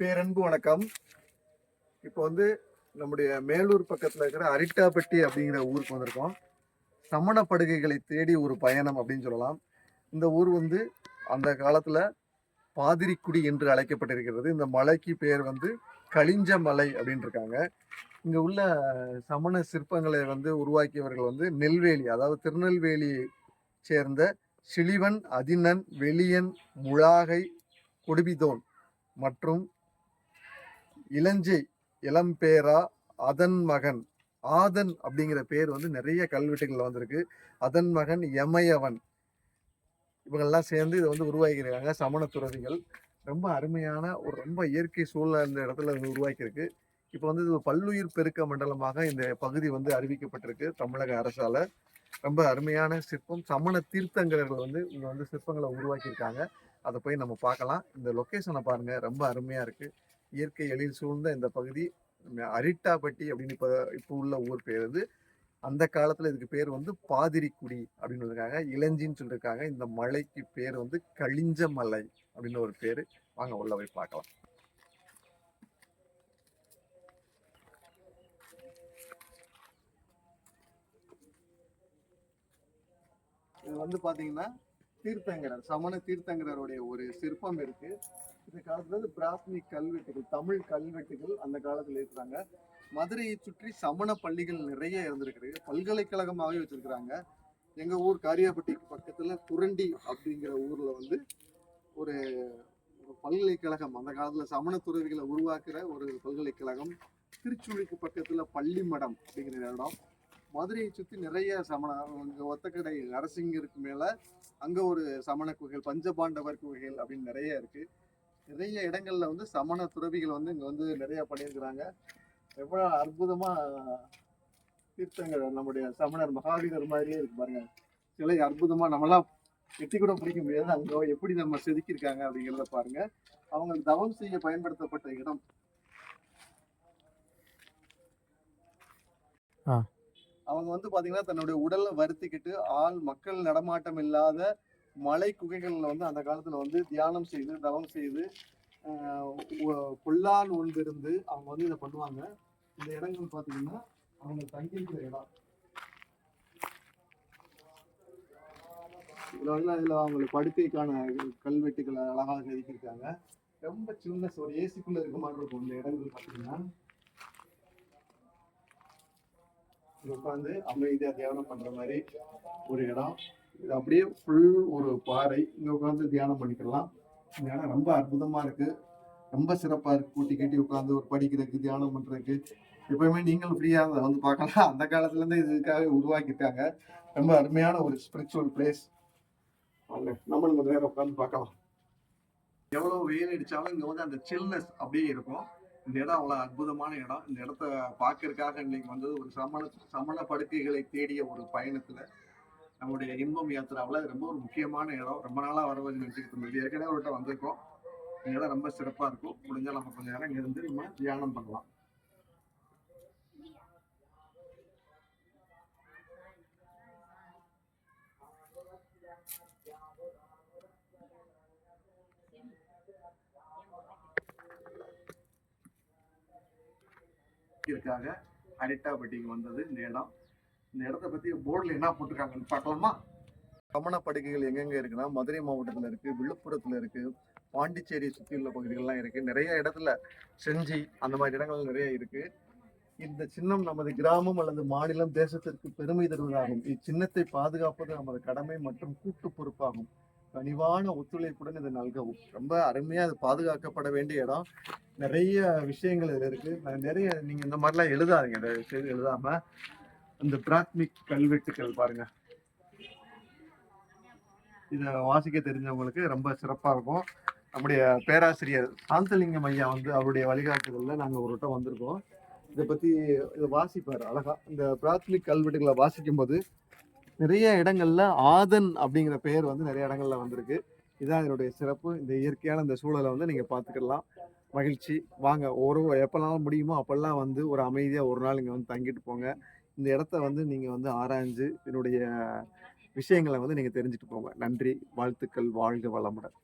பேரன்பு வணக்கம். இப்போ வந்து நம்முடைய மேலூர் பக்கத்தில் இருக்கிற அரிட்டாப்பட்டி அப்படிங்கிற ஊருக்கு வந்திருக்கோம். சமண படுகைகளை தேடி ஒரு பயணம் அப்படின்னு சொல்லலாம். இந்த ஊர் வந்து அந்த காலத்தில் பாதிரிக்குடி என்று அழைக்கப்பட்டிருக்கிறது. இந்த மலைக்கு பேர் வந்து களிஞ்ச மலை அப்படின்னு இருக்காங்க. இங்கே உள்ள சமண சிற்பங்களை வந்து உருவாக்கியவர்கள் வந்து நெல்வேலி அதாவது திருநெல்வேலி சேர்ந்த சிலிவன் அதினன் வெளியன் முழாகை கொடுபிதோன் மற்றும் இளஞ்சை இளம்பேரா அதன் மகன். ஆதன் அப்படிங்கிற பேர் வந்து நிறைய கல்வெட்டுகள் வந்திருக்கு. அதன் மகன் எமையவன் இவங்கெல்லாம் சேர்ந்து இதை வந்து உருவாக்கியிருக்காங்க. சமண துறவிகள். ரொம்ப அருமையான ஒரு ரொம்ப இயற்கை சூழல் இந்த இடத்துல இது உருவாக்கியிருக்கு. இப்போ வந்து இது பல்லுயிர் பெருக்க மண்டலமாக இந்த பகுதி வந்து அறிவிக்கப்பட்டிருக்கு தமிழக அரசால. ரொம்ப அருமையான சிற்பம். சமண தீர்த்தங்கரர்கள் வந்து இங்க வந்து சிற்பங்களை உருவாக்கியிருக்காங்க. அதை போய் நம்ம பார்க்கலாம். இந்த லொக்கேஷனை பாருங்க. ரொம்ப அருமையா இருக்கு. இயற்கை எழில் சூழ்ந்த இந்த பகுதி அரிட்டாப்பட்டி அப்படின்னு இப்போ இப்போ உள்ள ஊர் பேர் வந்து அந்த காலத்தில் இதுக்கு பேர் வந்து பாதிரிக்குடி அப்படின்னு இருக்காங்க இளஞ்சின்னு சொல்லியிருக்காங்க இந்த மலைக்கு பேர் வந்து களிஞ்ச மலை அப்படின்னு ஒரு பேர். வாங்க உள்ள போய் பார்க்கலாம். இது வந்து பார்த்தீங்கன்னா தீர்த்தங்கரர் சமண தீர்த்தங்கரருடைய ஒரு சிற்பம் இருக்கு. இந்த காலத்துல வந்து பிராத்மிக் கல்வெட்டுகள் தமிழ் கல்வெட்டுகள் அந்த காலத்துல இருக்கிறாங்க. மதுரையை சுற்றி சமண பள்ளிகள் நிறைய இருந்திருக்கு பல்கலைக்கழகமாகவே வச்சிருக்கிறாங்க. எங்க ஊர் காரியாபட்டிக்கு பக்கத்துல குரண்டி அப்படிங்கிற ஊர்ல வந்து ஒரு பல்கலைக்கழகம். அந்த காலத்துல சமண துறவிகளை உருவாக்குற ஒரு பல்கலைக்கழகம். திருச்சுழிக்கு பக்கத்துல பள்ளிமடம் அப்படிங்கிற இடம். மதுரையை சுற்றி நிறைய சமண இங்க ஒத்தக்கடை நரசிங்கருக்கு மேல அங்க ஒரு சமண குகைகள் பஞ்சபாண்டவர் குகைகள் அப்படின்னு நிறைய இருக்கு. நிறைய இடங்கள்ல வந்து சமண துறவிகள் வந்து இங்க வந்து நிறைய பண்ணியிருக்கிறாங்க. எவ்வளவு அற்புதமா தீர்த்தங்கள் நம்முடைய சமணர் மகாவீரர் மாதிரியே இருக்கு பாருங்க. சிலை அற்புதமா நம்மளாம் எட்டி கூட பிடிக்க முடியாது. அங்க எப்படி நம்ம செதுக்கியிருக்காங்க அப்படிங்கிறத பாருங்க. அவங்க தவம் செய்ய பயன்படுத்தப்பட்ட இடம். அவங்க வந்து பாத்தீங்கன்னா தன்னுடைய உடலை வருத்திக்கிட்டு ஆள் மக்கள் நடமாட்டம் இல்லாத மலை குகைகள்ல வந்து அந்த காலத்துல வந்து தியானம் செய்து தவம் செய்து புல்லால் பொல்லால் ஒன்றிருந்து அவங்க வந்து இதை பண்ணுவாங்க. இந்த இடங்கள் பார்த்தீங்கன்னா அவங்க தங்கியிருக்கிற இடம். இதுல வந்து இதுல அவங்களுக்கு படுக்கைக்கான கல்வெட்டுகளை அழகாக செதுக்கியிருக்காங்க ரொம்ப சின்ன ஒரு ஏசிக்குள்ள இருக்க மாதிரி இருக்கும் இந்த இடங்கள் பார்த்தீங்கன்னா உட்காந்து அமைதியா தியானம் பண்ற மாதிரி ஒரு இடம். இது அப்படியே ஃபுல் ஒரு பாறை. இங்கே உட்காந்து தியானம் பண்ணிக்கலாம். இந்த இடம் ரொம்ப அற்புதமா இருக்கு. ரொம்ப சிறப்பாக இருக்கு. கூட்டி கட்டி உட்காந்து ஒரு படிக்கிறதுக்கு தியானம் பண்றதுக்கு. எப்பவுமே நீங்களும் ஃப்ரீயாக வந்து பார்க்கலாம். அந்த காலத்துலேருந்து இதுக்காக உருவாக்கியிருக்காங்க ரொம்ப அருமையான ஒரு ஸ்பிரிச்சுவல் பிளேஸ் வாங்க நம்மளும் நேரம் உட்காந்து பார்க்கலாம். எவ்வளவு வெயில் அடிச்சாலும் இங்கே வந்து அந்த சில்னஸ் அப்படியே இருக்கும். இந்த இடம் அவ்வளோ அற்புதமான இடம். இந்த இடத்த பார்க்கறதுக்காக இன்னைக்கு வந்தது ஒரு சமண சமண படுக்கைகளை தேடிய ஒரு பயணத்தில் நம்முடைய இன்பம் யாத்திராவில் ரொம்ப ஒரு முக்கியமான இடம். ரொம்ப நாளாக வரவது நினைச்சுக்கிட்டு இருந்தது ஏற்கனவே ஒரு வட்டம் வந்திருக்கோம். இந்த இடம் ரொம்ப சிறப்பா இருக்கும். முடிஞ்சால் நம்ம கொஞ்ச நேரம் இங்க இருந்து நம்ம தியானம் பண்ணலாம். இருக்காக அரிட்டாப்பட்டிக்கு வந்தது இந்த இடம். இந்த இடத்த பத்தி போர்டில் என்ன போட்டிருக்காங்கன்னு பார்க்கலாமா? சமண படுகைகள் எங்கெங்க இருக்குன்னா மதுரை மாவட்டத்தில் இருக்கு விழுப்புரத்தில் இருக்கு பாண்டிச்சேரி சுற்றியுள்ள பகுதிகள்லாம் இருக்கு. நிறைய இடத்துல செஞ்சி அந்த மாதிரி இடங்கள் நிறைய இருக்கு. இந்த சின்னம் நமது கிராமம் அல்லது மாநிலம் தேசத்திற்கு பெருமை தருவதாகும். இச்சின்னத்தை பாதுகாப்பது நமது கடமை மற்றும் கூட்டு பொறுப்பாகும். கனிவான ஒத்துழைப்புடன் இதை நல்கவும். ரொம்ப அருமையாக அது பாதுகாக்கப்பட வேண்டிய இடம். நிறைய விஷயங்கள் இதில் இருக்குது நிறைய நீங்கள் இந்த மாதிரிலாம் எழுதாதீங்க. இதை செய்து எழுதாமல் இந்த பிராத்மிக் கல்வெட்டுக்கள் பாருங்க. இதை வாசிக்க தெரிஞ்சவங்களுக்கு ரொம்ப சிறப்பா இருக்கும். நம்முடைய பேராசிரியர் சாந்தலிங்கம் ஐயா வந்து அவருடைய வழிகாட்டுதல்ல நாங்கள் ஒரு வட்டம் வந்திருக்கோம். இதை பத்தி இதை வாசிப்பார் அழகா. இந்த பிராத்மிக் கல்வெட்டுகளை வாசிக்கும் போது நிறைய இடங்கள்ல ஆதன் அப்படிங்கிற பெயர் வந்து நிறைய இடங்கள்ல வந்திருக்கு. இதுதான் இதனுடைய சிறப்பு. இந்த இயற்கையான இந்த சூழலை வந்து நீங்கள் பார்த்துக்கலாம். மகிழ்ச்சி. வாங்க ஒரு எப்போனாலும் முடியுமோ அப்போல்லாம் வந்து ஒரு அமைதியாக ஒரு நாள் இங்கே வந்து தங்கிட்டு போங்க. இந்த இடத்த வந்து நீங்கள் வந்து ஆராய்ஞ்சு என்னுடைய விஷயங்களை வந்து நீங்கள் தெரிஞ்சுட்டு போங்க. நன்றி வாழ்த்துக்கள் வாழ்க வளமுடன்.